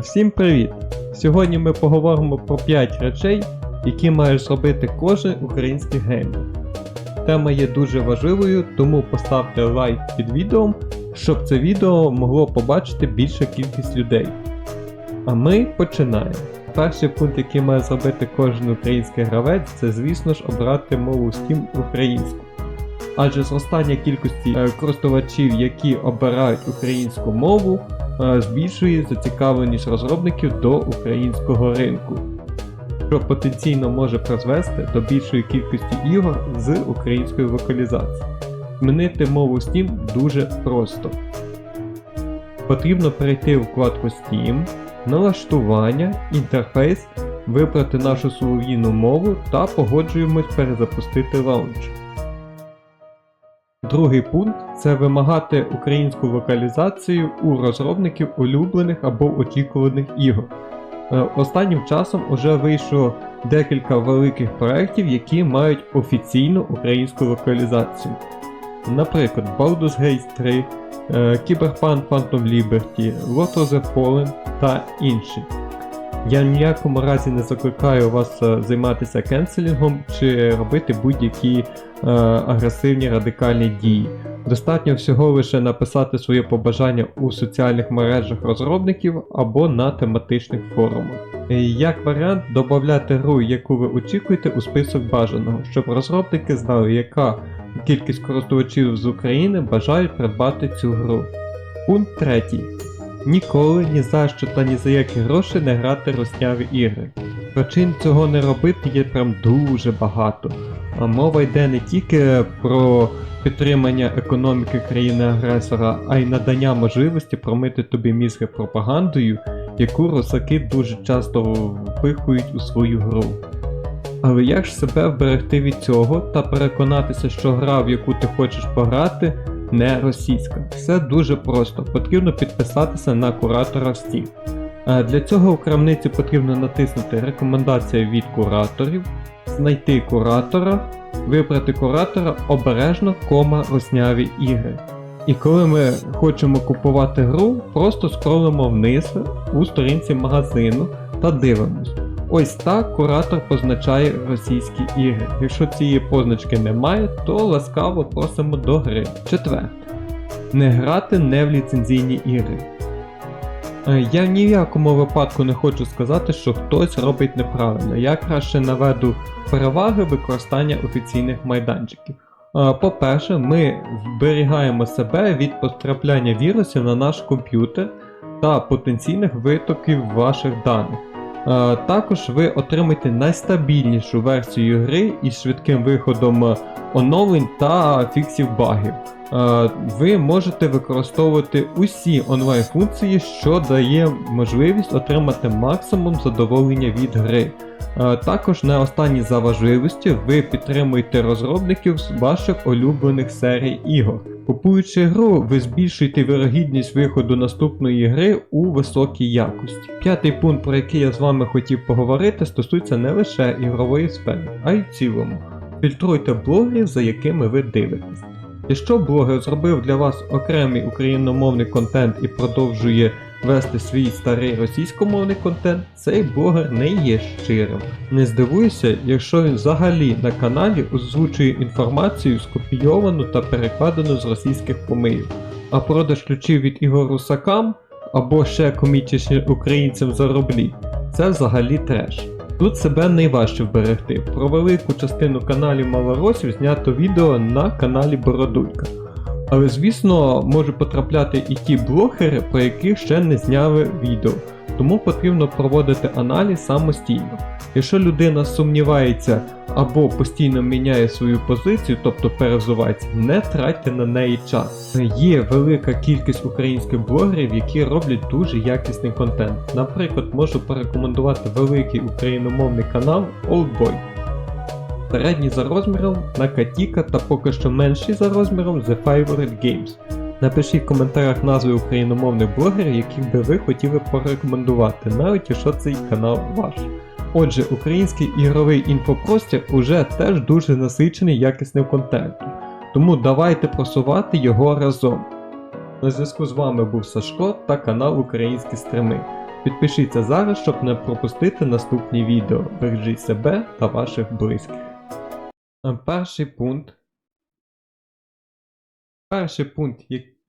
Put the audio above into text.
Всім привіт! Сьогодні ми поговоримо про 5 речей, які має зробити кожен український геймер. Тема є дуже важливою, тому поставте лайк під відео, щоб це відео могло побачити більша кількість людей. А ми починаємо. Перший пункт, який має зробити кожен український гравець, це, звісно ж, обрати мову Steam українську. Адже зростання кількості е, користувачів, які обирають українську мову, збільшує зацікавленість розробників до українського ринку, що потенційно може призвести до більшої кількості ігор з українською локалізацією. Змінити мову Steam дуже просто. Потрібно перейти в вкладку Steam, налаштування, інтерфейс, вибрати нашу солов'їну мову та погоджуємось перезапустити лаунч. Другий пункт це вимагати українську локалізацію у розробників улюблених або очікуваних ігор. Е, Останнім часом уже вийшло декілька великих проєктів, які мають офіційну українську локалізацію. Наприклад, Baldur's Gate 3, е, Cyberpunk Phantom Liberty, Lord of the Fallen та інші. Я ніякому разі не закликаю вас е, займатися кенселінгом чи робити будь-які е, агресивні радикальні дії. Достатньо всього лише написати своє побажання у соціальних мережах розробників або на тематичних форумах. Як варіант, додати гру, яку ви очікуєте, у список бажаного, щоб розробники знали, яка кількість користувачів з України бажають придбати цю гру. Пункт 3. Ніколи ні за що та ні за які гроші не грати русняві ігри. Причин цього не робити є прям дуже багато. А мова йде не тільки про підтримання економіки країни-агресора, а й надання можливості промити тобі мізки пропагандою, яку русаки дуже часто впихують у свою гру. Але як ж себе вберегти від цього та переконатися, що гра, в яку ти хочеш пограти, не російська? Все дуже просто. Потрібно підписатися на куратора Steam. Е, Для цього в крамниці потрібно натиснути Рекомендація від кураторів, знайти куратора, вибрати куратора обережно, кома русняві ігри. І коли ми хочемо купувати гру, просто скролимо вниз у сторінці магазину та дивимось. Ось так куратор позначає російські ігри. Якщо цієї позначки немає, то ласкаво просимо до гри. Четверте. Не грати не в ліцензійні ігри. Е, Я ні в якому випадку не хочу сказати, що хтось робить неправильно. Я краще наведу переваги використання офіційних майданчиків. Е, По-перше, ми зберігаємо себе від потрапляння вірусів на наш комп'ютер та потенційних витоків ваших даних. Е, Також ви отримаєте найстабільнішу версію гри із швидким виходом е, оновлень та фіксів багів. Е, Ви можете використовувати усі онлайн функції, що дає можливість отримати максимум задоволення від гри. Е, Також не останній за важливістю ви підтримуєте розробників з ваших улюблених серій ігор. Купуючи гру, ви збільшуєте вірогідність виходу наступної гри у високій якості. П'ятий пункт, про який я з вами хотів поговорити, стосується не лише ігрової сфери, а й в цілому. Фільтруйте блогерів, за якими ви дивитесь. Якщо блогер зробив для вас окремий україномовний контент і продовжує вести свій старий російськомовний контент, цей блогер не є щирим. Не здивуйся, якщо він взагалі на каналі озвучує інформацію скопійовану та перекладену з російських помийок. А продаж ключів від ігор русакам або ще комічніше українцям за рублі це взагалі треш. Тут себе найважче вберегти. Про велику частину каналів малоросів знято відео на каналі Бородулька. Але звісно, можуть потрапляти і ті блогери, про яких ще не зняли відео, тому потрібно проводити аналіз самостійно. Якщо людина сумнівається або постійно міняє свою позицію, тобто перезувається, не тратьте на неї час. Є велика кількість українських блогерів, які роблять дуже якісний контент. Наприклад, можу порекомендувати великий україномовний канал Oldboy. Середній за розміром Накатіка та поки що менший за розміром The Favorite Games. Напишіть в коментарях назви україномовних блогерів, яких би ви хотіли порекомендувати, навіть якщо цей канал ваш. Отже, український ігровий інфопростір уже теж дуже насичений якісним контентом, тому давайте просувати його разом. На зв'язку з вами був Сашко та канал Українські Стрими. Підпишіться зараз, щоб не пропустити наступні відео. Бережіть себе та ваших близьких. Е, Перший пункт. Перший пункт, як-